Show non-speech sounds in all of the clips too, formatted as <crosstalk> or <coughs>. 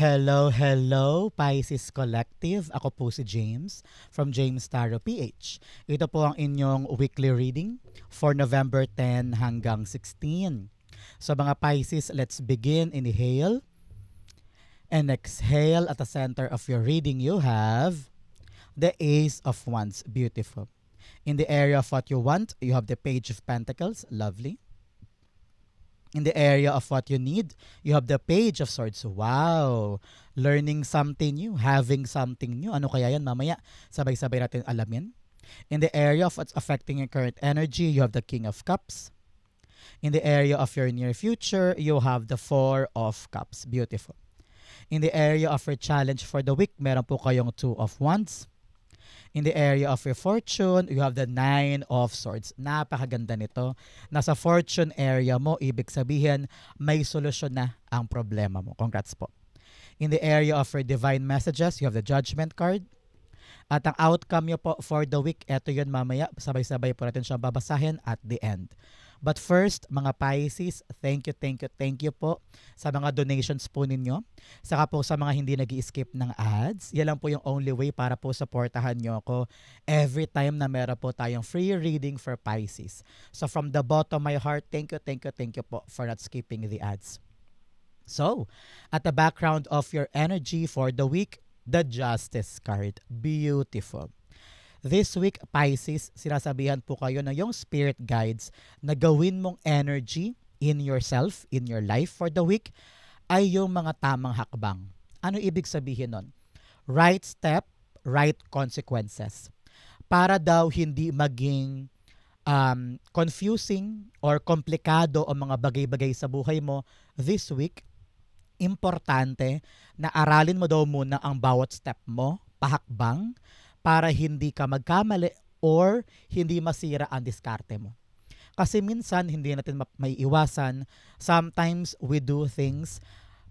Hello, hello, Pisces Collective. Ako po si James from James Tarot PH. Ito po ang inyong weekly reading for November 10 hanggang 16. So mga Pisces, let's begin. Inhale and exhale. At the center of your reading, you have the Ace of Wands. Beautiful. In the area of what you want, you have the Page of Pentacles. Lovely in the area of what you need, you have the page of swords. Wow! Learning something new, having something new. Ano kaya yan mamaya? Sabay-sabay natin alamin. In the area of what's affecting your current energy, you have the King of Cups. In the area of your near future, you have the Four of Cups. Beautiful. In the area of your challenge for the week, meron po kayong Two of Wands. In the area of your fortune, you have the Nine of Swords. Napakaganda nito. Nasa fortune area mo, ibig sabihin, may solusyon na ang problema mo. Congrats po. In the area of your divine messages, you have the Judgment card. At ang outcome nyo po for the week, eto yun mamaya. Sabay-sabay po natin siyang babasahin at the end. But first, mga Pisces, thank you, thank you, thank you po sa mga donations po ninyo. Saka po sa mga hindi nag skip ng ads. Yan lang po yung only way para po supportahan nyo ako every time na meron po tayong free reading for Pisces. So from the bottom of my heart, thank you, thank you, thank you po for not skipping the ads. So, at the background of your energy for the week, the Justice card. Beautiful. This week, Pisces, sinasabihan po kayo na yung spirit guides na gawin mong energy in yourself, in your life for the week, ay yung mga tamang hakbang. Ano ibig sabihin nun? Right step, right consequences. Para daw hindi maging um, confusing or komplikado ang mga bagay-bagay sa buhay mo this week, importante na aralin mo daw muna ang bawat step mo, pahakbang, para hindi ka magkamali or hindi masira ang diskarte mo. Kasi minsan hindi natin may iwasan. Sometimes we do things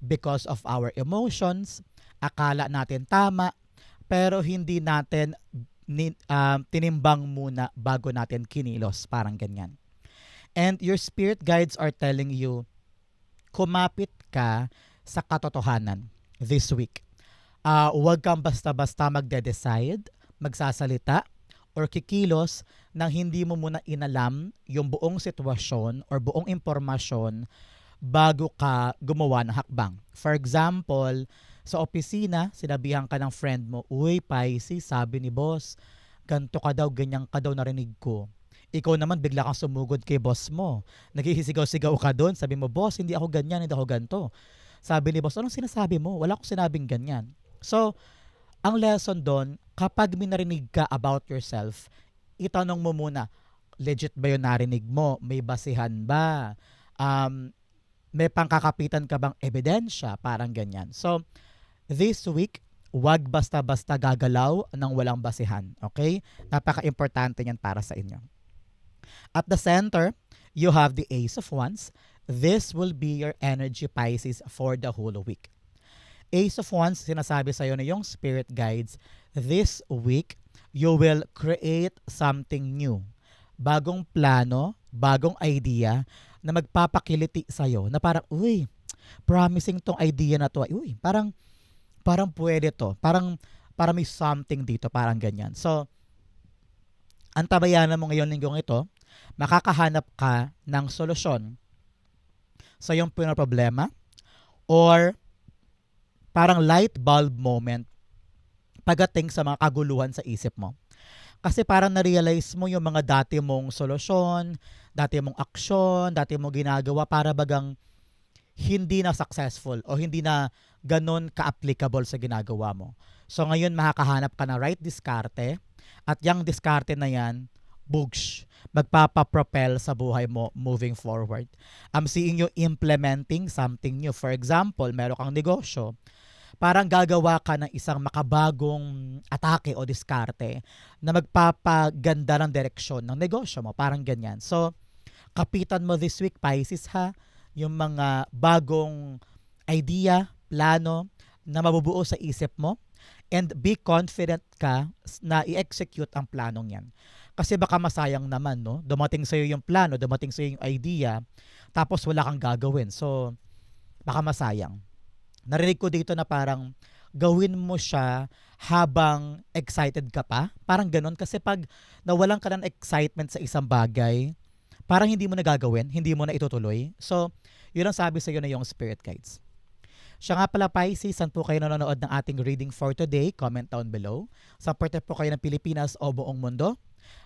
because of our emotions. Akala natin tama, pero hindi natin uh, tinimbang muna bago natin kinilos. Parang ganyan. And your spirit guides are telling you, kumapit ka sa katotohanan this week. Uh, huwag kang basta-basta magde-decide magsasalita or kikilos nang hindi mo muna inalam yung buong sitwasyon or buong impormasyon bago ka gumawa ng hakbang. For example, sa opisina, sinabihan ka ng friend mo, Uy, Pisces, sabi ni boss, ganto ka daw, ganyan ka daw narinig ko. Ikaw naman bigla kang sumugod kay boss mo. Naghihisigaw-sigaw ka doon. Sabi mo, boss, hindi ako ganyan, hindi ako ganto. Sabi ni boss, anong sinasabi mo? Wala akong sinabing ganyan. So, ang lesson doon, kapag minarinig ka about yourself, itanong mo muna, legit ba yung narinig mo? May basihan ba? Um, may pangkakapitan ka bang ebidensya? Parang ganyan. So, this week, wag basta-basta gagalaw ng walang basihan. Okay? Napaka-importante yan para sa inyo. At the center, you have the Ace of Wands. This will be your energy Pisces for the whole week. Ace of Wands, sinasabi sa'yo na yung spirit guides, this week, you will create something new. Bagong plano, bagong idea na magpapakiliti sa'yo na parang, uy, promising tong idea na to. Uy, parang, parang pwede to. Parang, parang may something dito, parang ganyan. So, ang tabayanan mo ngayon linggong ito, makakahanap ka ng solusyon sa iyong problema or parang light bulb moment pagating sa mga kaguluhan sa isip mo. Kasi parang na-realize mo yung mga dati mong solusyon, dati mong aksyon, dati mong ginagawa para bagang hindi na successful o hindi na ganun ka-applicable sa ginagawa mo. So ngayon makakahanap ka na right diskarte at yung diskarte na yan, boosh, magpapa-propel sa buhay mo moving forward. I'm seeing you implementing something new. For example, meron kang negosyo parang gagawa ka ng isang makabagong atake o diskarte na magpapaganda ng direksyon ng negosyo mo. Parang ganyan. So, kapitan mo this week, Pisces ha, yung mga bagong idea, plano na mabubuo sa isip mo and be confident ka na i-execute ang planong yan. Kasi baka masayang naman, no? Dumating sa'yo yung plano, dumating sa'yo yung idea, tapos wala kang gagawin. So, baka masayang. Narinig ko dito na parang gawin mo siya habang excited ka pa. Parang ganun. Kasi pag nawalan ka ng excitement sa isang bagay, parang hindi mo na hindi mo na itutuloy. So, yun ang sabi sa iyo na yung spirit guides. Siya nga pala Pisces, saan po kayo nanonood ng ating reading for today? Comment down below. Sa po kayo ng Pilipinas o buong mundo?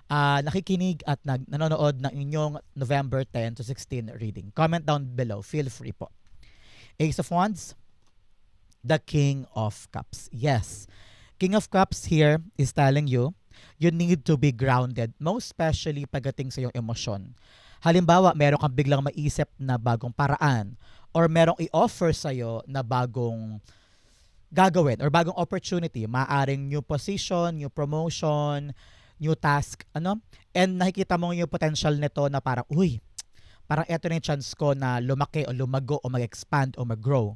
Ah, nakikinig at nag nanonood ng inyong November 10 to 16 reading. Comment down below. Feel free po. Ace of Wands, the King of Cups. Yes. King of Cups here is telling you, you need to be grounded, most especially pagdating sa iyong emosyon. Halimbawa, meron kang biglang maisip na bagong paraan or merong i-offer sa'yo na bagong gagawin or bagong opportunity. Maaring new position, new promotion, new task, ano? And nakikita mo yung potential nito na parang, uy, parang eto na yung chance ko na lumaki o lumago o mag-expand o mag-grow.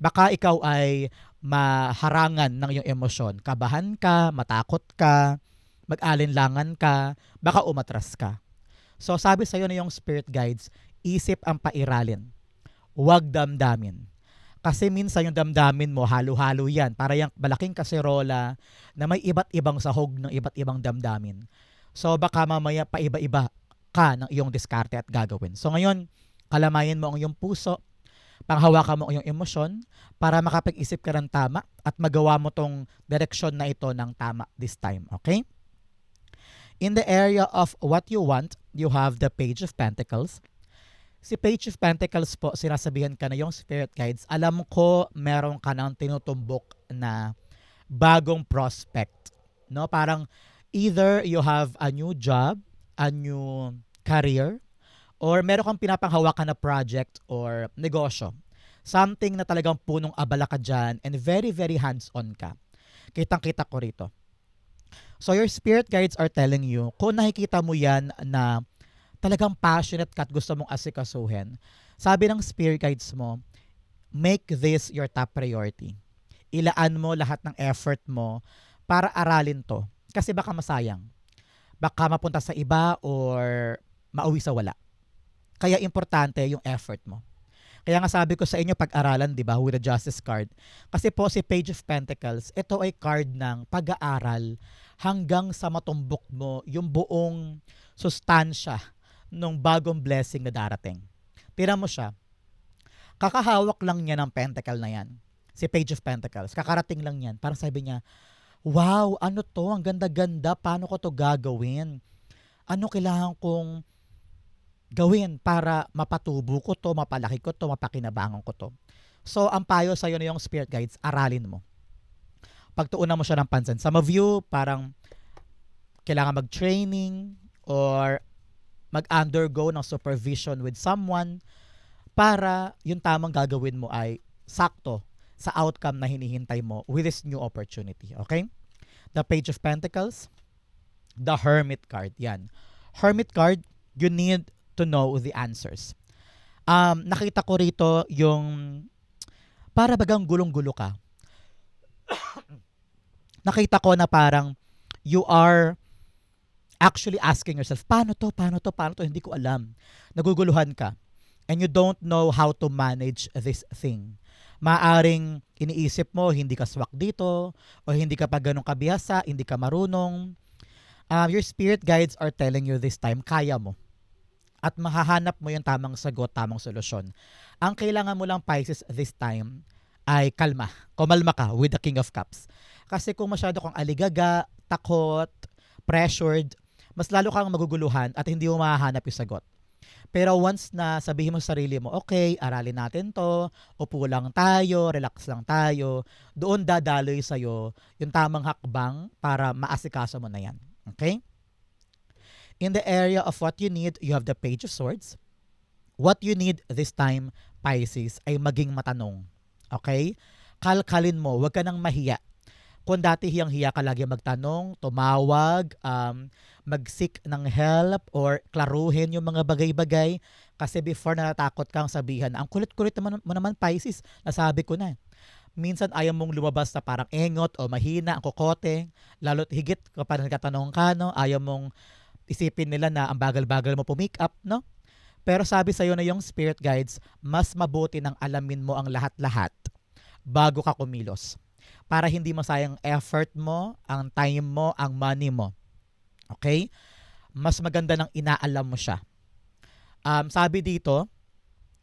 Baka ikaw ay maharangan ng iyong emosyon. Kabahan ka, matakot ka, mag-alinlangan ka, baka umatras ka. So sabi sa'yo na yung spirit guides, isip ang pairalin. Huwag damdamin. Kasi minsan yung damdamin mo, halo-halo yan. Para yung malaking kaserola na may iba't ibang sahog ng iba't ibang damdamin. So baka mamaya paiba-iba ka ng iyong diskarte at gagawin. So ngayon, kalamayin mo ang iyong puso, panghawakan mo iyong emosyon para makapag-isip ka ng tama at magawa mo tong direksyon na ito ng tama this time. Okay? In the area of what you want, you have the Page of Pentacles. Si Page of Pentacles po, sinasabihan ka na yung spirit guides, alam ko meron ka ng tinutumbok na bagong prospect. No? Parang either you have a new job, a new career, or meron kang pinapanghawakan na project or negosyo. Something na talagang punong abala ka dyan and very, very hands-on ka. Kitang-kita ko rito. So your spirit guides are telling you, kung nakikita mo yan na talagang passionate ka at gusto mong asikasuhin, sabi ng spirit guides mo, make this your top priority. Ilaan mo lahat ng effort mo para aralin to. Kasi baka masayang. Baka mapunta sa iba or mauwi sa wala. Kaya importante yung effort mo. Kaya nga sabi ko sa inyo pag-aralan, 'di ba, with the Justice card. Kasi po si Page of Pentacles, ito ay card ng pag-aaral hanggang sa matumbok mo yung buong sustansya ng bagong blessing na darating. Tira mo siya. Kakahawak lang niya ng pentacle na yan. Si Page of Pentacles. Kakarating lang yan. Parang sabi niya, wow, ano to? Ang ganda-ganda. Paano ko to gagawin? Ano kailangan kong gawin para mapatubo ko to, mapalaki ko to, mapakinabangan ko to. So, ang payo sa'yo na yung spirit guides, aralin mo. Pagtuunan mo siya ng pansin. Some of you, parang kailangan mag-training or mag-undergo ng supervision with someone para yung tamang gagawin mo ay sakto sa outcome na hinihintay mo with this new opportunity. Okay? The Page of Pentacles, the Hermit card. Yan. Hermit card, you need to know the answers. Um, nakita ko rito yung para bagang gulong-gulo ka. <coughs> nakita ko na parang you are actually asking yourself, paano to, paano to, paano to, hindi ko alam. Naguguluhan ka. And you don't know how to manage this thing. Maaring iniisip mo, hindi ka swak dito, o hindi ka pa ganun kabihasa, hindi ka marunong. Uh, your spirit guides are telling you this time, kaya mo. At mahahanap mo yung tamang sagot, tamang solusyon. Ang kailangan mo lang, Pisces, this time, ay kalma. Kumalma ka with the King of Cups. Kasi kung masyado kang aligaga, takot, pressured, mas lalo kang maguguluhan at hindi mo mahahanap yung sagot. Pero once na sabihin mo sa sarili mo, okay, aralin natin to, upo lang tayo, relax lang tayo, doon dadaloy sa'yo yung tamang hakbang para maasikaso mo na yan. Okay? In the area of what you need, you have the Page of Swords. What you need this time, Pisces, ay maging matanong. Okay? Kalkalin mo, huwag ka nang mahiya. Kung dati hiyang-hiya ka lagi magtanong, tumawag, um, mag-seek ng help or klaruhin yung mga bagay-bagay kasi before natatakot kang sabihan, ang kulit-kulit naman, mo naman Pisces, nasabi ko na. Minsan ayaw mong lumabas na parang engot o mahina ang kokote, lalo't higit kapag nagkatanong ka, no? ayaw mong isipin nila na ang bagal-bagal mo pumick up, no? Pero sabi sa'yo na yung spirit guides, mas mabuti nang alamin mo ang lahat-lahat bago ka kumilos. Para hindi masayang effort mo, ang time mo, ang money mo. Okay? Mas maganda nang inaalam mo siya. Um, sabi dito,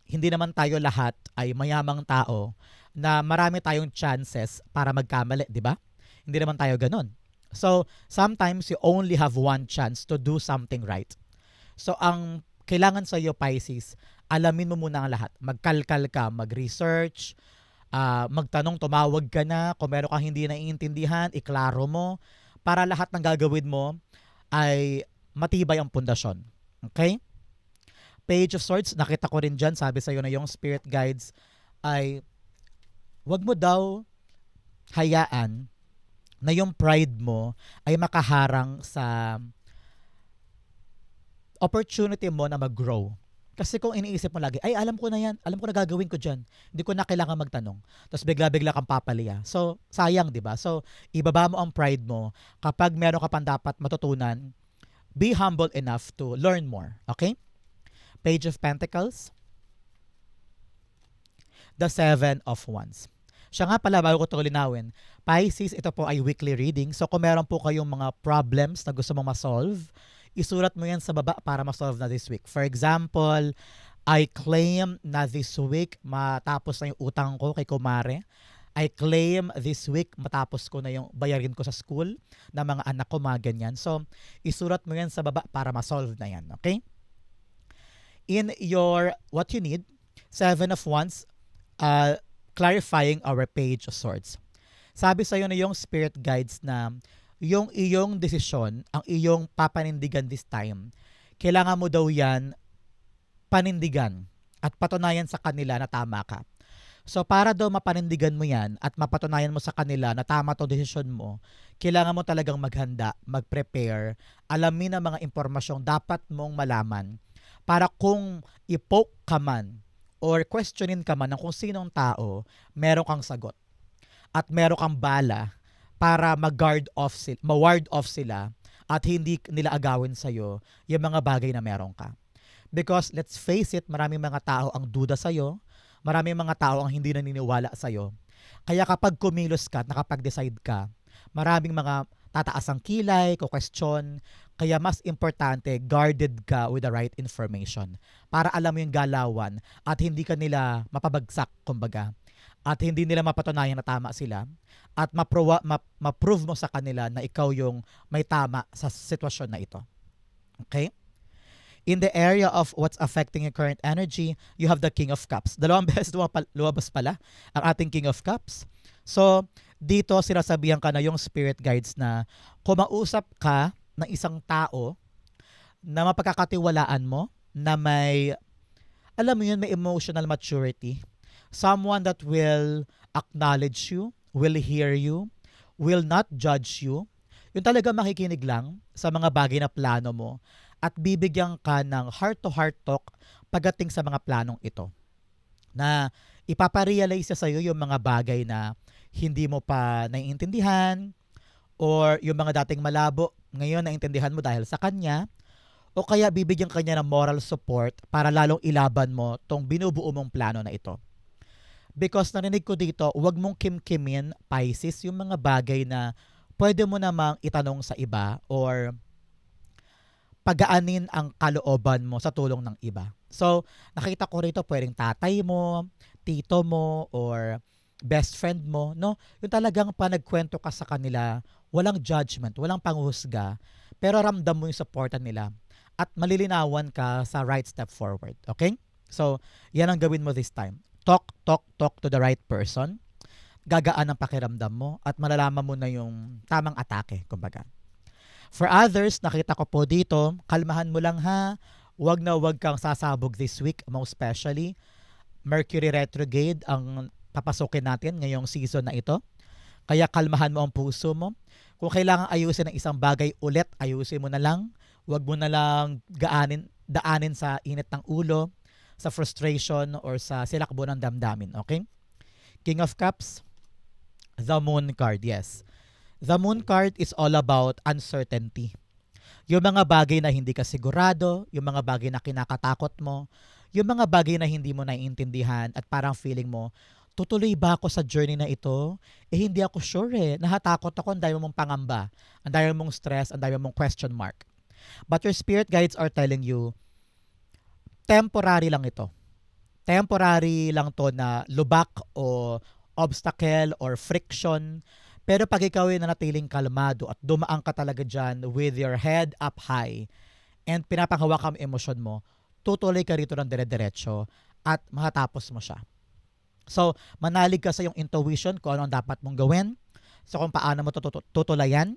hindi naman tayo lahat ay mayamang tao na marami tayong chances para magkamali, di ba? Hindi naman tayo ganun. So, sometimes you only have one chance to do something right. So, ang kailangan sa iyo, Pisces, alamin mo muna ang lahat. Magkalkal ka, mag-research, ah, magtanong, tumawag ka na. Kung meron kang hindi naiintindihan, iklaro mo. Para lahat ng gagawin mo ay matibay ang pundasyon. Okay? Page of Swords, nakita ko rin dyan, sabi sa'yo na yung spirit guides ay wag mo daw hayaan na yung pride mo ay makaharang sa opportunity mo na mag-grow. Kasi kung iniisip mo lagi, ay alam ko na yan, alam ko na gagawin ko dyan. Hindi ko na kailangan magtanong. Tapos bigla-bigla kang papaliya. So, sayang, di ba? So, ibaba mo ang pride mo. Kapag meron ka pang dapat matutunan, be humble enough to learn more. Okay? Page of Pentacles. The Seven of Wands. Siya nga pala, bago ko ito linawin, Pisces, ito po ay weekly reading. So kung meron po kayong mga problems na gusto mong ma-solve, isulat mo yan sa baba para ma-solve na this week. For example, I claim na this week matapos na yung utang ko kay Kumare. I claim this week matapos ko na yung bayarin ko sa school ng mga anak ko, mga ganyan. So, isulat mo yan sa baba para ma-solve na yan. Okay? In your, what you need, Seven of Wands, uh, clarifying our page of swords. Sabi sa'yo na yung spirit guides na yung iyong desisyon, ang iyong papanindigan this time, kailangan mo daw yan panindigan at patunayan sa kanila na tama ka. So para daw mapanindigan mo yan at mapatunayan mo sa kanila na tama to desisyon mo, kailangan mo talagang maghanda, mag-prepare, alamin ang mga impormasyong dapat mong malaman para kung ipoke ka man or questionin ka man ng kung sinong tao, meron kang sagot. At meron kang bala para mag-guard off sila, ma-ward off sila at hindi nila agawin sa'yo yung mga bagay na meron ka. Because let's face it, maraming mga tao ang duda sa'yo, maraming mga tao ang hindi naniniwala sa'yo. Kaya kapag kumilos ka at nakapag-decide ka, maraming mga tataas ang kilay, ko-question, kaya mas importante, guarded ka with the right information para alam mo yung galawan at hindi ka nila mapabagsak, kumbaga. At hindi nila mapatunayan na tama sila at maprowa, ma, ma-prove mo sa kanila na ikaw yung may tama sa sitwasyon na ito. Okay? In the area of what's affecting your current energy, you have the King of Cups. Dalawang <laughs> beses lumabas pala ang ating King of Cups. So, dito sinasabihan ka na yung spirit guides na kumausap ka ng isang tao na mapagkakatiwalaan mo, na may, alam mo yun, may emotional maturity. Someone that will acknowledge you, will hear you, will not judge you. Yung talaga makikinig lang sa mga bagay na plano mo at bibigyan ka ng heart-to-heart talk pagdating sa mga planong ito. Na ipaparealize sa iyo yung mga bagay na hindi mo pa naiintindihan or yung mga dating malabo, ngayon naiintindihan mo dahil sa kanya o kaya bibigyan kanya ng moral support para lalong ilaban mo tong binubuo mong plano na ito. Because narinig ko dito, huwag mong kimkimin, Pisces, yung mga bagay na pwede mo namang itanong sa iba or pagaanin ang kalooban mo sa tulong ng iba. So, nakita ko rito pwedeng tatay mo, tito mo, or best friend mo, no? Yung talagang panagkwento ka sa kanila, walang judgment, walang panghusga, pero ramdam mo yung supportan nila at malilinawan ka sa right step forward. Okay? So, yan ang gawin mo this time. Talk, talk, talk to the right person. Gagaan ang pakiramdam mo at malalaman mo na yung tamang atake, kumbaga. For others, nakita ko po dito, kalmahan mo lang ha. Huwag na huwag kang sasabog this week, most especially. Mercury retrograde ang papasukin natin ngayong season na ito. Kaya kalmahan mo ang puso mo. Kung kailangan ayusin ng isang bagay ulit, ayusin mo na lang. Huwag mo na lang gaanin, daanin sa init ng ulo, sa frustration, or sa silakbo ng damdamin. Okay? King of Cups, the Moon card, yes. The Moon card is all about uncertainty. Yung mga bagay na hindi ka sigurado, yung mga bagay na kinakatakot mo, yung mga bagay na hindi mo naiintindihan at parang feeling mo, tutuloy ba ako sa journey na ito? Eh hindi ako sure eh. Nahatakot ako, ang dami mong pangamba, ang dami mong stress, ang dami mong question mark. But your spirit guides are telling you, temporary lang ito. Temporary lang to na lubak o obstacle or friction. Pero pag ikaw ay nanatiling kalmado at dumaan ka talaga dyan with your head up high and pinapanghawakan ang emosyon mo, tutuloy ka rito ng dire-diretso at matatapos mo siya. So, manalig ka sa iyong intuition kung ano dapat mong gawin, so kung paano mo tutu- tutulayan,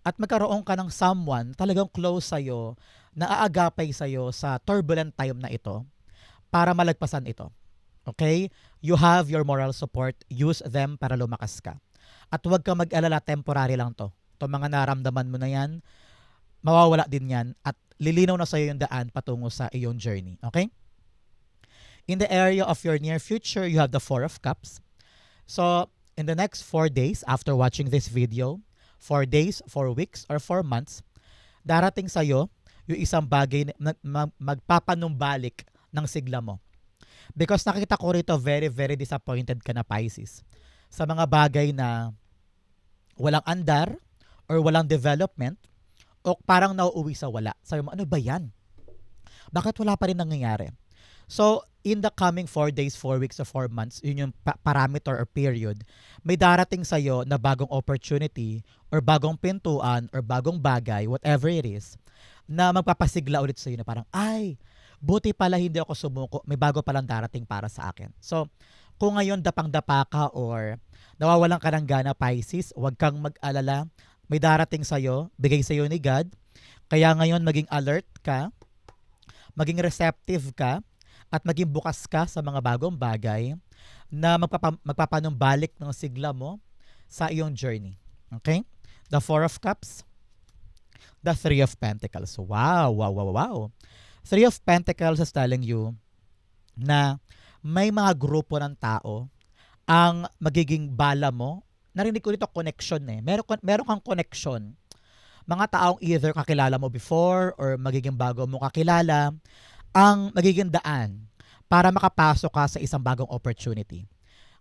at magkaroon ka ng someone talagang close sa'yo, na aagapay sa'yo sa turbulent time na ito para malagpasan ito. Okay? You have your moral support. Use them para lumakas ka. At huwag kang mag-alala, temporary lang to. Itong mga naramdaman mo na yan, mawawala din yan at lilinaw na sa'yo yung daan patungo sa iyong journey. Okay? In the area of your near future, you have the Four of Cups. So, in the next four days after watching this video, four days, four weeks, or four months, darating sa'yo yung isang bagay na mag- magpapanumbalik ng sigla mo. Because nakita ko rito very, very disappointed ka na Pisces. Sa mga bagay na walang andar or walang development o parang nauuwi sa wala. Sabi mo, ano ba yan? Bakit wala pa rin nangyayari? So, in the coming 4 days, 4 weeks, or 4 months, yun yung pa- parameter or period, may darating sa'yo na bagong opportunity or bagong pintuan or bagong bagay, whatever it is, na magpapasigla ulit sa'yo na parang, ay, buti pala hindi ako sumuko, may bago palang darating para sa akin. So, kung ngayon dapang-dapa ka or nawawalan ka ng gana Pisces, huwag kang mag-alala, may darating sa'yo, bigay sa'yo ni God, kaya ngayon maging alert ka, maging receptive ka, at maging bukas ka sa mga bagong bagay na magpapa, magpapanumbalik ng sigla mo sa iyong journey. Okay? The Four of Cups, the Three of Pentacles. Wow, wow, wow, wow. Three of Pentacles is telling you na may mga grupo ng tao ang magiging bala mo. Narinig ko dito connection eh. Meron, meron kang connection. Mga taong either kakilala mo before or magiging bago mo kakilala ang magiging daan para makapasok ka sa isang bagong opportunity.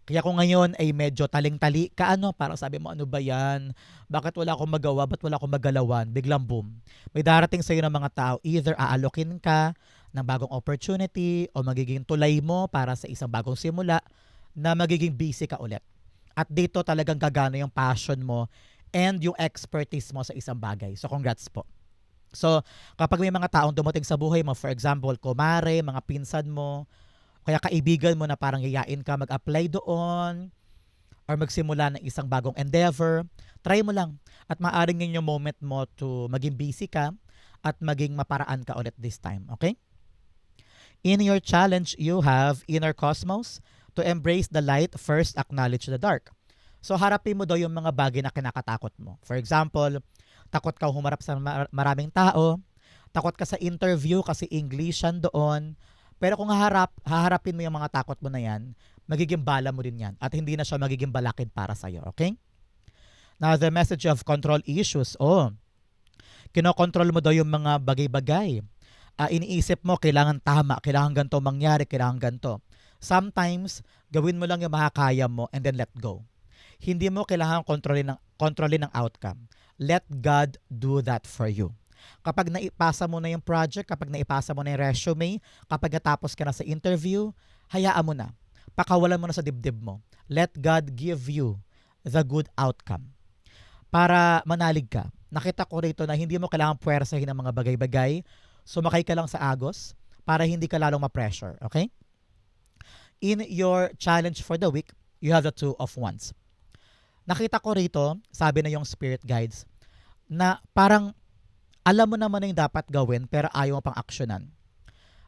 Kaya kung ngayon ay medyo taling-tali ka ano, parang sabi mo ano ba yan? Bakit wala akong magawa? Ba't wala akong magalawan? Biglang boom. May darating sa iyo ng mga tao, either aalokin ka ng bagong opportunity o magiging tulay mo para sa isang bagong simula na magiging busy ka ulit. At dito talagang gagana yung passion mo and yung expertise mo sa isang bagay. So congrats po. So, kapag may mga taong dumating sa buhay mo, for example, kumare, mga pinsan mo, kaya kaibigan mo na parang yayain ka mag-apply doon or magsimula ng isang bagong endeavor, try mo lang. At maaring yun yung moment mo to maging busy ka at maging maparaan ka ulit this time. Okay? In your challenge, you have inner cosmos to embrace the light, first acknowledge the dark. So harapin mo daw yung mga bagay na kinakatakot mo. For example, takot ka humarap sa maraming tao, takot ka sa interview kasi English yan doon. Pero kung haharap, haharapin mo yung mga takot mo na yan, magiging bala mo din yan at hindi na siya magiging balakid para sa'yo, okay? Now, the message of control issues, oh, kinokontrol mo daw yung mga bagay-bagay. Uh, iniisip mo, kailangan tama, kailangan ganito mangyari, kailangan ganito. Sometimes, gawin mo lang yung makakaya mo and then let go. Hindi mo kailangan kontrolin ng, kontrolin ng outcome let God do that for you. Kapag naipasa mo na yung project, kapag naipasa mo na yung resume, kapag natapos ka na sa interview, hayaan mo na. Pakawalan mo na sa dibdib mo. Let God give you the good outcome. Para manalig ka. Nakita ko rito na hindi mo kailangan puwersahin ng mga bagay-bagay. Sumakay ka lang sa agos para hindi ka lalong ma-pressure. Okay? In your challenge for the week, you have the two of wands nakita ko rito, sabi na yung spirit guides, na parang alam mo naman na yung dapat gawin pero ayaw mo pang aksyonan.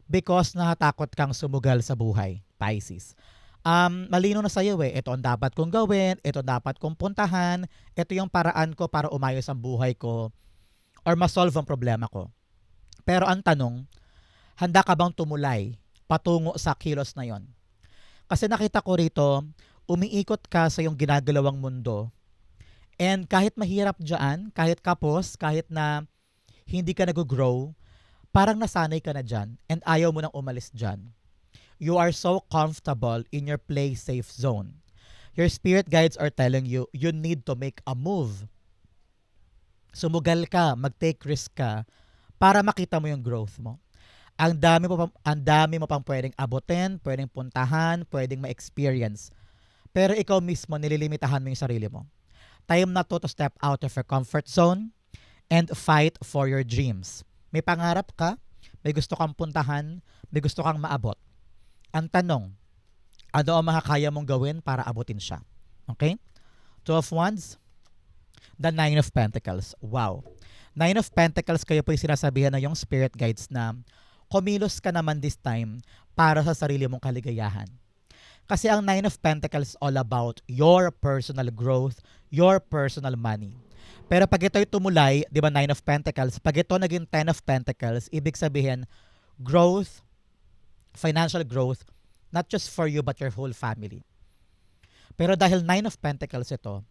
Because nahatakot kang sumugal sa buhay, Pisces. Um, malino na sa iyo eh, ito ang dapat kong gawin, ito dapat kong puntahan, ito yung paraan ko para umayos ang buhay ko or ma-solve ang problema ko. Pero ang tanong, handa ka bang tumulay patungo sa kilos na yon? Kasi nakita ko rito, umiikot ka sa iyong ginagalawang mundo. And kahit mahirap dyan, kahit kapos, kahit na hindi ka nag-grow, parang nasanay ka na dyan and ayaw mo nang umalis dyan. You are so comfortable in your play safe zone. Your spirit guides are telling you, you need to make a move. Sumugal ka, mag-take risk ka para makita mo yung growth mo. Ang dami mo ang dami mo pang pwedeng abutin, pwedeng puntahan, pwedeng ma-experience. Pero ikaw mismo nililimitahan mo yung sarili mo. Time na to to step out of your comfort zone and fight for your dreams. May pangarap ka, may gusto kang puntahan, may gusto kang maabot. Ang tanong, ano ang makakaya mong gawin para abutin siya? Okay? Two of Wands, the Nine of Pentacles. Wow. Nine of Pentacles, kayo po yung sinasabihan ng yung spirit guides na kumilos ka naman this time para sa sarili mong kaligayahan. Kasi ang Nine of Pentacles all about your personal growth, your personal money. Pero pag ito'y tumulay, di ba Nine of Pentacles, pag ito naging Ten of Pentacles, ibig sabihin, growth, financial growth, not just for you but your whole family. Pero dahil Nine of Pentacles ito,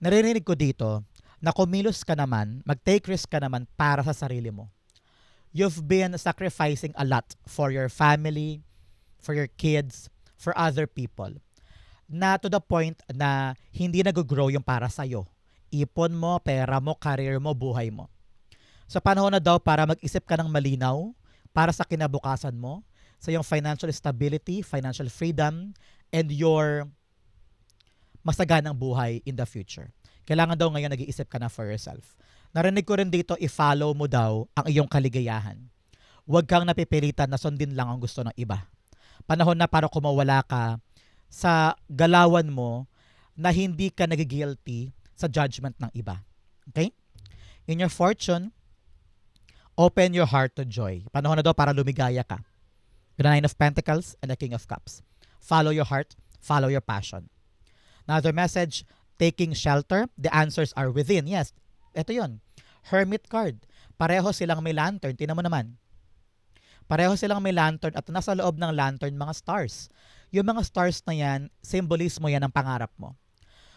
naririnig ko dito na kumilos ka naman, mag-take risk ka naman para sa sarili mo. You've been sacrificing a lot for your family, for your kids, for other people. Na to the point na hindi nag-grow yung para sa'yo. Ipon mo, pera mo, career mo, buhay mo. Sa panahon na daw para mag-isip ka ng malinaw para sa kinabukasan mo, sa yung financial stability, financial freedom, and your masaganang buhay in the future. Kailangan daw ngayon nag-iisip ka na for yourself. Narinig ko rin dito, i-follow mo daw ang iyong kaligayahan. Huwag kang napipilitan na sundin lang ang gusto ng iba. Panahon na para kumawala ka sa galawan mo na hindi ka nagigilty sa judgment ng iba. Okay? In your fortune, open your heart to joy. Panahon na daw para lumigaya ka. The Nine of Pentacles and the King of Cups. Follow your heart, follow your passion. Another message, taking shelter, the answers are within. Yes, ito yon. Hermit card. Pareho silang may lantern. Tingnan mo naman. Pareho silang may lantern at nasa loob ng lantern mga stars. Yung mga stars na yan, symbolismo yan ng pangarap mo.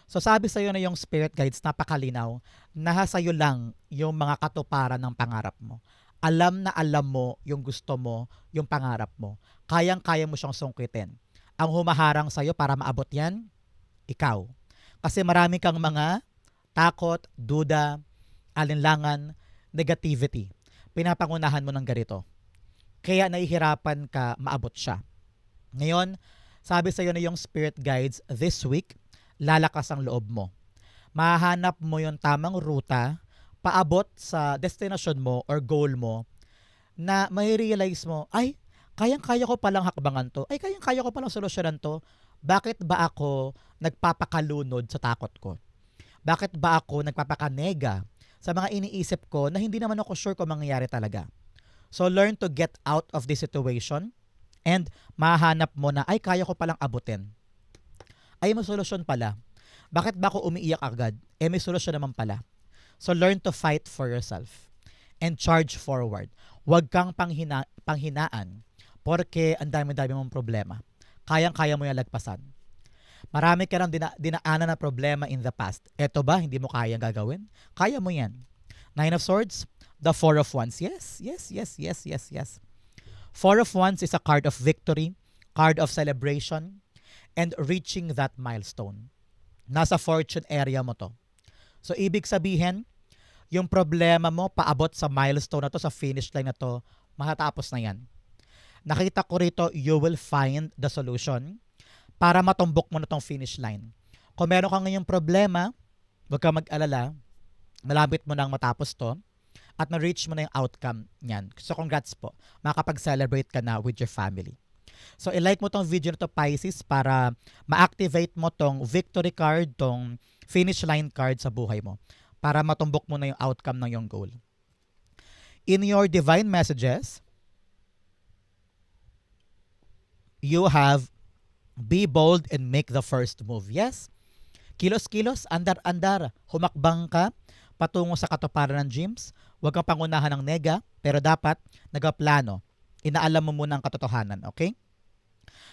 So sabi sa iyo na yung spirit guides napakalinaw, nasa iyo lang yung mga katuparan ng pangarap mo. Alam na alam mo yung gusto mo, yung pangarap mo. Kayang-kaya mo siyang sungkitin. Ang humaharang sa iyo para maabot yan, ikaw. Kasi marami kang mga takot, duda, alinlangan, negativity. Pinapangunahan mo ng ganito. Kaya nahihirapan ka maabot siya. Ngayon, sabi sa iyo na yung spirit guides this week, lalakas ang loob mo. Mahanap mo yung tamang ruta paabot sa destination mo or goal mo na may realize mo, ay, kayang-kaya ko palang hakbangan to. Ay, kayang-kaya ko palang solusyonan to. Bakit ba ako nagpapakalunod sa takot ko? Bakit ba ako nagpapakanega sa mga iniisip ko na hindi naman ako sure kung mangyayari talaga? So learn to get out of this situation and mahanap mo na, ay, kaya ko palang abutin. Ay, may solusyon pala. Bakit ba ako umiiyak agad? Eh, may solusyon naman pala. So learn to fight for yourself and charge forward. Huwag kang panghina, panghinaan porque ang dami-dami mong problema. Kayang-kaya mo yung lagpasan. Marami ka nang dina, dinaanan na problema in the past. Eto ba, hindi mo kayang gagawin? Kaya mo yan. Nine of Swords, the Four of Wands. Yes, yes, yes, yes, yes, yes. Four of Wands is a card of victory, card of celebration, and reaching that milestone. Nasa fortune area mo to. So, ibig sabihin, yung problema mo paabot sa milestone na to, sa finish line na to, matatapos na yan. Nakita ko rito, you will find the solution para matumbok mo na tong finish line. Kung meron kang ngayong problema, huwag kang mag-alala, malapit mo nang matapos to, at na-reach mo na yung outcome niyan. So congrats po, makakapag-celebrate ka na with your family. So i-like mo tong video na to Pisces para ma-activate mo tong victory card, tong finish line card sa buhay mo para matumbok mo na yung outcome ng yung goal. In your divine messages, you have be bold and make the first move. Yes? Kilos-kilos, andar-andar, humakbang ka patungo sa katuparan ng gyms. Huwag kang pangunahan ng nega, pero dapat nagaplano. Inaalam mo muna ang katotohanan, okay?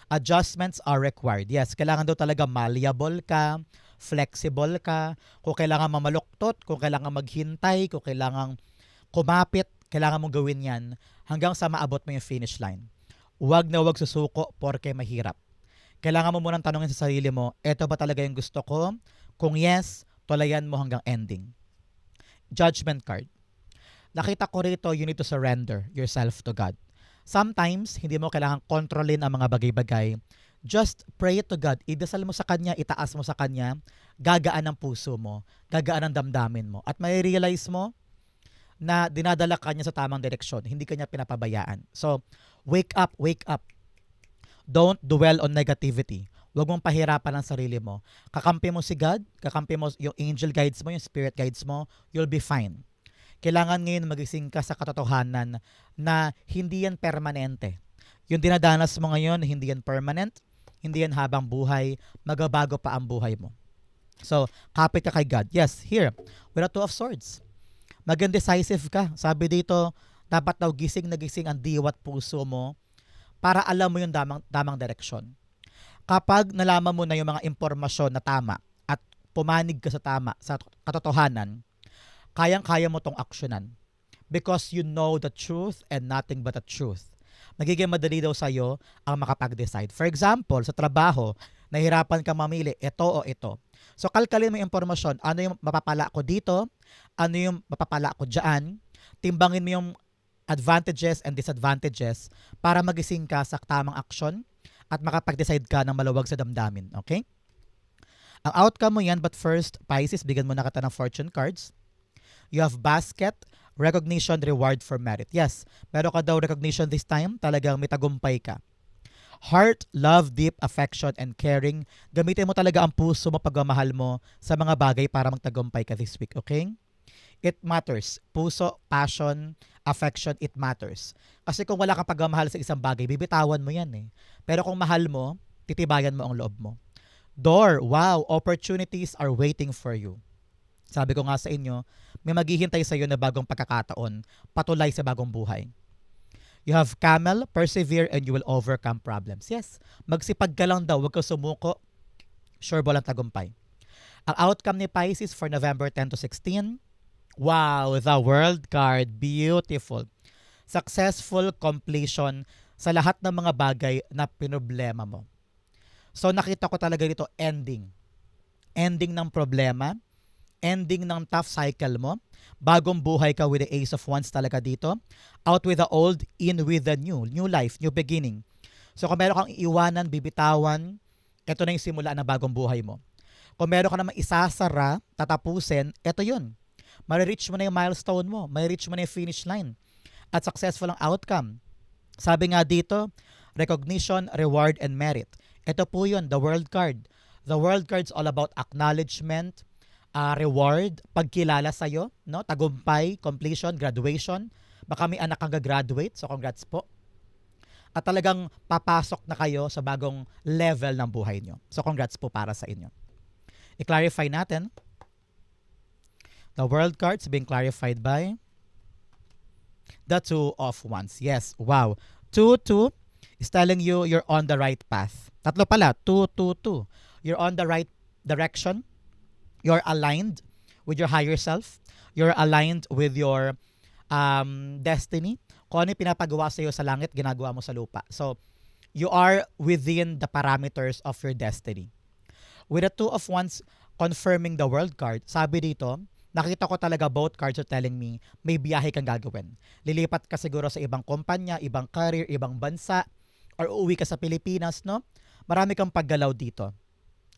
Adjustments are required. Yes, kailangan daw talaga malleable ka, flexible ka, kung kailangan mamaluktot, kung kailangan maghintay, kung kailangan kumapit, kailangan mong gawin yan hanggang sa maabot mo yung finish line. Huwag na huwag susuko porke mahirap. Kailangan mo munang tanongin sa sarili mo, eto ba talaga yung gusto ko? Kung yes, tulayan mo hanggang ending. Judgment card. Nakita ko rito, you need to surrender yourself to God. Sometimes, hindi mo kailangan kontrolin ang mga bagay-bagay. Just pray to God. Idasal mo sa Kanya, itaas mo sa Kanya, gagaan ang puso mo, gagaan ang damdamin mo. At may realize mo na dinadala ka niya sa tamang direksyon. Hindi kanya pinapabayaan. So, wake up, wake up. Don't dwell on negativity. Huwag mong pahirapan ang sarili mo. Kakampi mo si God, kakampi mo yung angel guides mo, yung spirit guides mo, you'll be fine. Kailangan ngayon magising ka sa katotohanan na hindi yan permanente. Yung dinadanas mo ngayon, hindi yan permanent, hindi yan habang buhay, magabago pa ang buhay mo. So, kapit ka kay God. Yes, here, with a two of swords. Maging decisive ka. Sabi dito, dapat daw gising na gising ang diwat puso mo para alam mo yung damang, damang direksyon. Kapag nalaman mo na yung mga impormasyon na tama at pumanig ka sa tama, sa katotohanan, kayang-kaya mo tong aksyonan. Because you know the truth and nothing but the truth. Magiging madali daw sa'yo ang makapag-decide. For example, sa trabaho, nahirapan ka mamili, ito o ito. So, kalkalin mo yung impormasyon. Ano yung mapapala ko dito? Ano yung mapapala ko dyan? Timbangin mo yung advantages and disadvantages para magising ka sa tamang aksyon at makapag-decide ka ng maluwag sa damdamin. Okay? Ang outcome mo yan, but first, Pisces, bigyan mo na kita ng fortune cards. You have basket, recognition, reward for merit. Yes, meron ka daw recognition this time, talagang may tagumpay ka. Heart, love, deep affection, and caring. Gamitin mo talaga ang puso mo, pagmamahal mo sa mga bagay para magtagumpay ka this week, okay? It matters. Puso, passion, affection, it matters. Kasi kung wala kang pagmamahal sa isang bagay, bibitawan mo yan eh. Pero kung mahal mo, titibayan mo ang loob mo. Door, wow, opportunities are waiting for you. Sabi ko nga sa inyo, may maghihintay sa iyo na bagong pagkakataon, patulay sa bagong buhay. You have camel, persevere, and you will overcome problems. Yes, magsipag ka lang daw, huwag ka sumuko. Sure ball ang tagumpay. Ang outcome ni Pisces for November 10 to 16, wow, the world card, beautiful. Successful completion sa lahat ng mga bagay na pinoblema mo. So nakita ko talaga dito ending. Ending ng problema, ending ng tough cycle mo, bagong buhay ka with the ace of wands talaga dito, out with the old, in with the new, new life, new beginning. So kung meron kang iiwanan, bibitawan, ito na yung simula ng bagong buhay mo. Kung meron ka namang isasara, tatapusin, ito yun. Marireach mo na yung milestone mo, marireach mo na yung finish line. At successful ang outcome. Sabi nga dito, recognition, reward, and merit. Ito po yun, the world card. The world card's all about acknowledgement, uh, reward, pagkilala sa'yo, no? tagumpay, completion, graduation. Baka may anak kang gagraduate, so congrats po. At talagang papasok na kayo sa bagong level ng buhay nyo. So congrats po para sa inyo. I-clarify natin. The world cards being clarified by the two of wands. Yes, wow. Two, two is telling you you're on the right path. Tatlo pala, two, two, two. You're on the right direction. You're aligned with your higher self. You're aligned with your um, destiny. Kung ano yung pinapagawa sa iyo sa langit, ginagawa mo sa lupa. So, you are within the parameters of your destiny. With the two of wands confirming the world card, sabi dito, nakita ko talaga both cards are telling me may biyahe kang gagawin. Lilipat ka siguro sa ibang kumpanya, ibang career, ibang bansa, or uuwi ka sa Pilipinas, no? Marami kang paggalaw dito.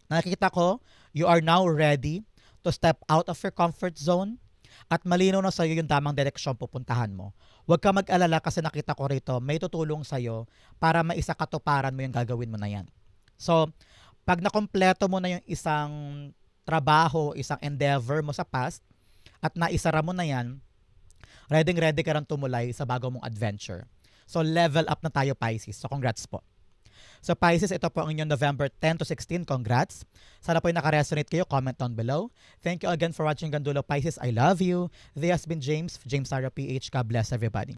Nakita ko, you are now ready to step out of your comfort zone at malinaw na sa iyo yung tamang direksyon pupuntahan mo. Huwag ka mag-alala kasi nakita ko rito, may tutulong sa iyo para maisa katuparan mo yung gagawin mo na yan. So, pag nakompleto mo na yung isang trabaho, isang endeavor mo sa past, at naisara mo na yan, ready ready ka rin tumulay sa bago mong adventure. So level up na tayo Pisces. So congrats po. So Pisces, ito po ang inyong November 10 to 16. Congrats. Sana po yung nakaresonate kayo. Comment down below. Thank you again for watching Gandulo Pisces. I love you. This has been James, James Sara PH. God bless everybody.